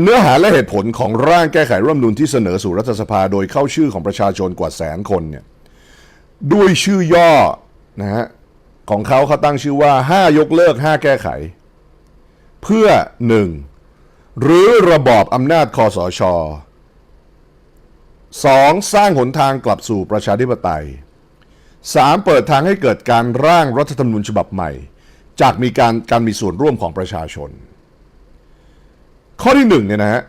เนื้อหาและเหตุผลของร่างแก้ไขรัฐมนูญที่เสนอสู่รัฐสภาโดยเข้าชื่อของประชาชนกว่าแสนคนเนี่ยด้วยชื่อย่อนะฮะของเขาเขาตั้งชื่อว่า 5 ยกเลิก 5 แก้ไข เพื่อ 1. หรือระบอบอำนาจคอสช 2. สร้างหนทางกลับสู่ประชาธิปไตย 3. เปิดทางให้เกิดการร่างรัฐธรรมนูญฉบับใหม่ จากมีการการมีส่วนร่วมของประชาชน ข้อที่หนึ่งเนี่ยนะฮะ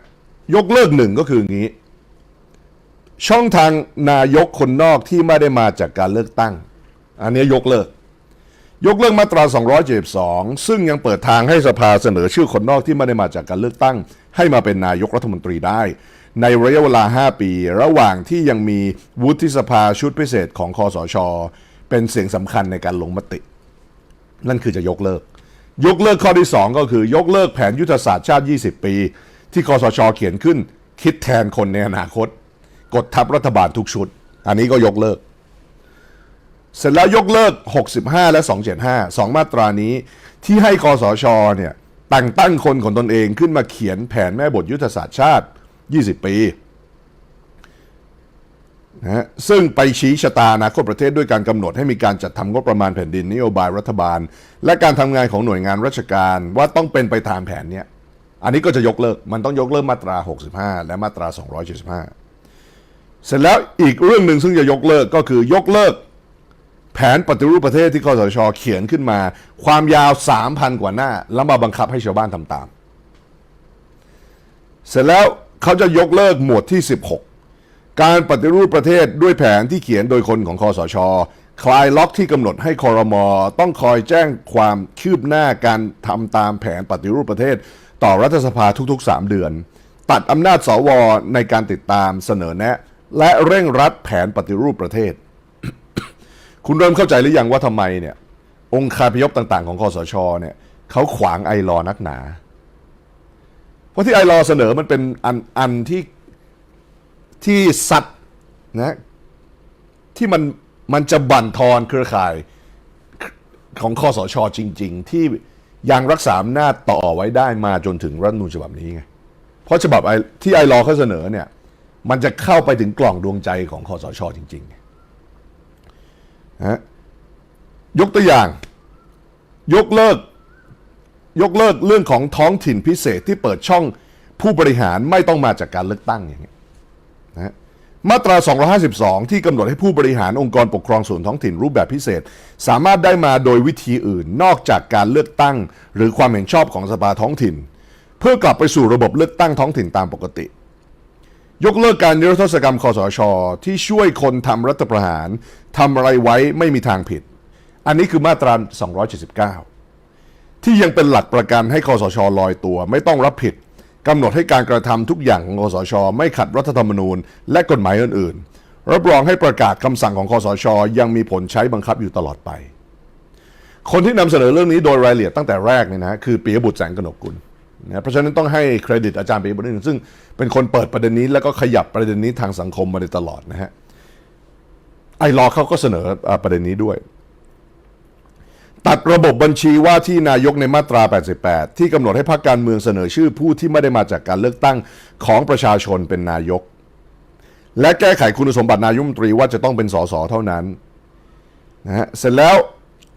ยกเลิกหนึ่งก็คืออย่างนี้ ช่องทางนายกคนนอกที่ไม่ได้มาจากการเลือกตั้ง อันนี้ยกเลิก ยกเลิกมาตรา 272 ซึ่งยังเปิดทางให้สภาเสนอชื่อคนนอกที่ไม่ได้มาจากการเลือกตั้ง ให้มาเป็นนายกรัฐมนตรีได้ ในระยะเวลา 5 ปี ระหว่างที่ยังมีวุฒิสภาชุดพิเศษของคอสช เป็นเสียงสำคัญในการลงมติ นั่นคือจะยกเลิก ยกเลิกข้อที่ 2 ก็คือยกเลิกแผนยุทธศาสตร์ชาติ 20 ปี ที่คอสชเขียนขึ้น คิดแทนคนในอนาคต กดทับรัฐบาลทุกชุด อันนี้ก็ยกเลิก เสร็จแล้วยกเลิก 65 และ 275สองมาตรานี้ที่ให้คอสชเนี่ยแต่งตั้งคนของตนเองขึ้นมาเขียนแผนแม่บทยุทธศาสตร์ชาติ 20 ปี นะซึ่งไปชี้ชะตาอนาคตประเทศด้วยการกำหนดให้มีการจัดทำงบประมาณแผ่นดินนโยบายรัฐบาล และการทำงานของหน่วยงานราชการว่าต้องเป็นไปตามแผนเนี้ยอันนี้ก็จะยกเลิกมันต้องยกเลิกมาตรา 65 และมาตรา 275 เสร็จแล้วอีกเรื่องหนึ่งซึ่งจะยกเลิกก็คือยกเลิก แผนปฏิรูปประเทศที่คอสชเขียนขึ้นมา ความยาว 3,000 กว่าหน้า แล้วมาบังคับให้ชาวบ้านทำตาม เสร็จแล้วเขาจะยกเลิกหมวดที่ 16 การปฏิรูปประเทศด้วยแผนที่เขียนโดยคนของคอสช คลายล็อกที่กำหนดให้คอรมอต้องคอยแจ้งความคืบหน้าการทำตามแผนปฏิรูปประเทศ ต่อรัฐสภาทุกๆ 3 เดือน ตัดอำนาจสวในการติดตามเสนอแนะ และเร่งรัดแผนปฏิรูปประเทศ คุณเริ่มเข้าใจหรือยังว่าทำไมเนี่ย องค์คาพยพต่างๆ ของคอสชเนี่ยเขาขวางไอรอนักหนา เพราะที่ไอรอเสนอมันเป็นอันอันที่ ที่สัตว์นะที่มันมันจะบั่นทอนเครือข่ายของคอสชจริง ๆ ที่ยังรักษาอำนาจต่อไว้ได้มาจนถึงรัฐมนูญฉบับนี้ไง เพราะฉบับที่ไอรอเขาเสนอเนี่ย มันจะเข้าไปถึงกล่องดวงใจของคอสชจริงๆนะฮะยกตัวอย่าง ยกเลิก ยกเลิกเรื่องของท้องถิ่นพิเศษที่เปิดช่องผู้บริหารไม่ต้องมาจากการเลือกตั้งอย่างเงี้ย นะมาตรา 252 ที่กำหนดให้ผู้บริหารองค์กรปกครองส่วนท้องถิ่นรูปแบบพิเศษ สามารถได้มาโดยวิธีอื่นนอกจากการเลือกตั้ง หรือความเห็นชอบของสภาท้องถิ่น เพื่อกลับไปสู่ระบบเลือกตั้งท้องถิ่นตามปกติ ยกเลิกการนิรโทษกรรมคอสช ที่ช่วยคนทำรัฐประหารทำอะไรไว้ไม่มีทางผิด อันนี้คือมาตรา 279 ที่ยังเป็นหลักประกันให้คอสชลอยตัว ไม่ต้องรับผิด กำหนดให้การกระทำทุกอย่างของคอสช ไม่ขัดรัฐธรรมนูญ และกฎหมายอื่นๆ รับรองให้ประกาศคำสั่งของคอสช ยังมีผลใช้บังคับอยู่ตลอดไป คนที่นำเสนอเรื่องนี้โดยรายละเอียดตั้งแต่แรกเนี่ยนะคือปียบุตรแสงกนกกุลนะเพราะฉะนั้นต้องให้เครดิตอาจารย์ปียบุตรนิดนึงซึ่งเป็นคนเปิดประเด็นนี้แล้วก็ขยับประเด็นนี้ทางสังคมมาโดยตลอดนะฮะไอรอเขาก็เสนอประเด็นนี้ด้วย ตัดระบบบัญชีว่าที่นายกในมาตรา 88 ที่กำหนดให้พรรคการเมืองเสนอชื่อผู้ที่ไม่ได้มาจากการเลือกตั้งของประชาชนเป็นนายก และแก้ไขคุณสมบัตินายกรัฐมนตรีว่าจะต้องเป็นสสเท่านั้นนะฮะเสร็จแล้ว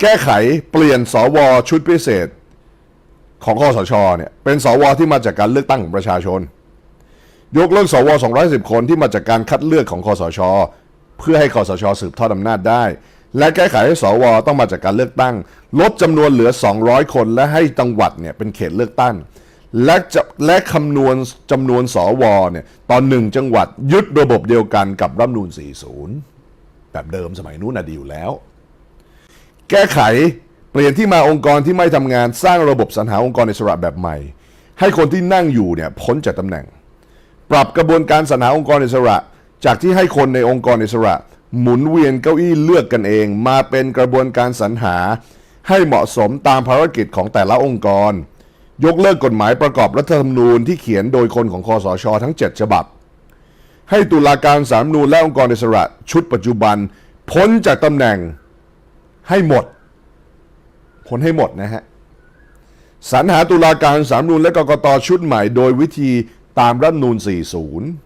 แก้ไขเปลี่ยนสวชุดพิเศษ ของคอสชเนี่ยเป็นสวที่มาจากการเลือกตั้งของประชาชน ยกเลิกสว210 คนที่มาจากการคัดเลือกของคอสช เพื่อให้คอสชสืบทอดอำนาจได้ และแก้ไขให้สวต้องมาจากการเลือกตั้ง ลดจำนวนเหลือ 200 คน และให้จังหวัดเนี่ยเป็นเขตเลือกตั้ง และจะและคำนวณจำนวนสวเนี่ยตอนหนึ่งจังหวัดยึดระบบเดียวกันกับรัฐนูญ40 แบบเดิมสมัยนู้นน่ะดีอยู่แล้ว แก้ไขเปลี่ยนที่มาองค์กรที่ไม่ทำงานสร้างระบบสรรหาองค์กรอิสระแบบใหม่ ให้คนที่นั่งอยู่เนี่ยพ้นจากตำแหน่ง ปรับกระบวนการสรรหาองค์กรอิสระ จากที่ให้คนในองค์กรอิสระ หมุนเวียนเก้าอี้เลือกกันเอง มาเป็นกระบวนการสรรหา ให้เหมาะสมตามภารกิจของแต่ละองค์กร ยกเลิกกฎหมายประกอบรัฐธรรมนูญที่เขียนโดยคนของคอสช ทั้ง 7 ฉบับ ให้ตุลาการสามนูญและองค์กรอิสระ ชุดปัจจุบัน พ้นจากตำแหน่งให้หมด พ้นให้หมดนะฮะสรรหาตุลาการสามนูนและกกตชุดใหม่ โดยวิธีตามรัฐนูล40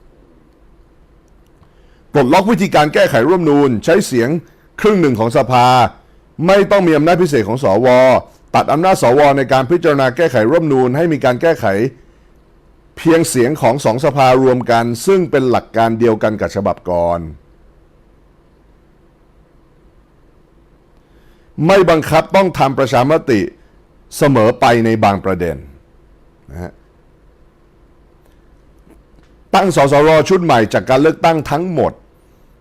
ปลดล็อกวิธีการแก้ไขรัฐธรรมนูญใช้เสียงครึ่งหนึ่งของสภา ไม่ต้องมีอำนาจพิเศษของสว ตัดอำนาจสว ในการพิจารณาแก้ไขรัฐธรรมนูญให้มีการแก้ไข เพียงเสียงของสองสภารวมกัน ซึ่งเป็นหลักการเดียวกันกับฉบับก่อน ไม่บังคับต้องทำประชามติเสมอไปในบางประเด็นนะฮะ ตั้งสสรชุดใหม่จากการเลือกตั้งทั้งหมด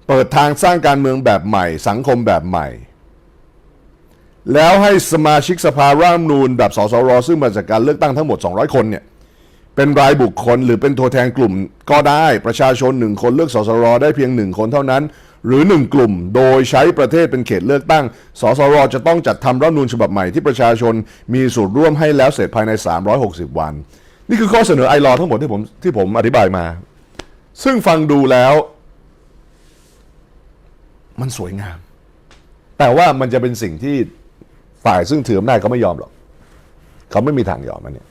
เปิดทางสร้างการเมืองแบบใหม่ สังคมแบบใหม่ แล้วให้สมาชิกสภาร่างนูญแบบสสรซึ่งมาจากการเลือกตั้งทั้งหมด 200 คนเนี่ยเป็นรายบุคคลหรือเป็นตัวแทนกลุ่มก็ได้ประชาชนหนึ่งคนเลือกสสรได้เพียงหนึ่งคนเท่านั้น หรือหนึ่งกลุ่ม โดยใช้ประเทศเป็นเขตเลือกตั้ง สสรจะต้องจัดทำรัฐนูญฉบับใหม่ที่ประชาชนมีส่วนร่วมให้แล้วเสร็จภายใน 360 วัน นี่คือข้อเสนอไอรอทั้งหมดที่ผมที่ผมอธิบายมา ซึ่งฟังดูแล้ว มันสวยงาม แต่ว่ามันจะเป็นสิ่งที่ฝ่ายซึ่งถืออำนาจเขาไม่ยอมหรอก เขาไม่มีทางยอมมันเนี่ย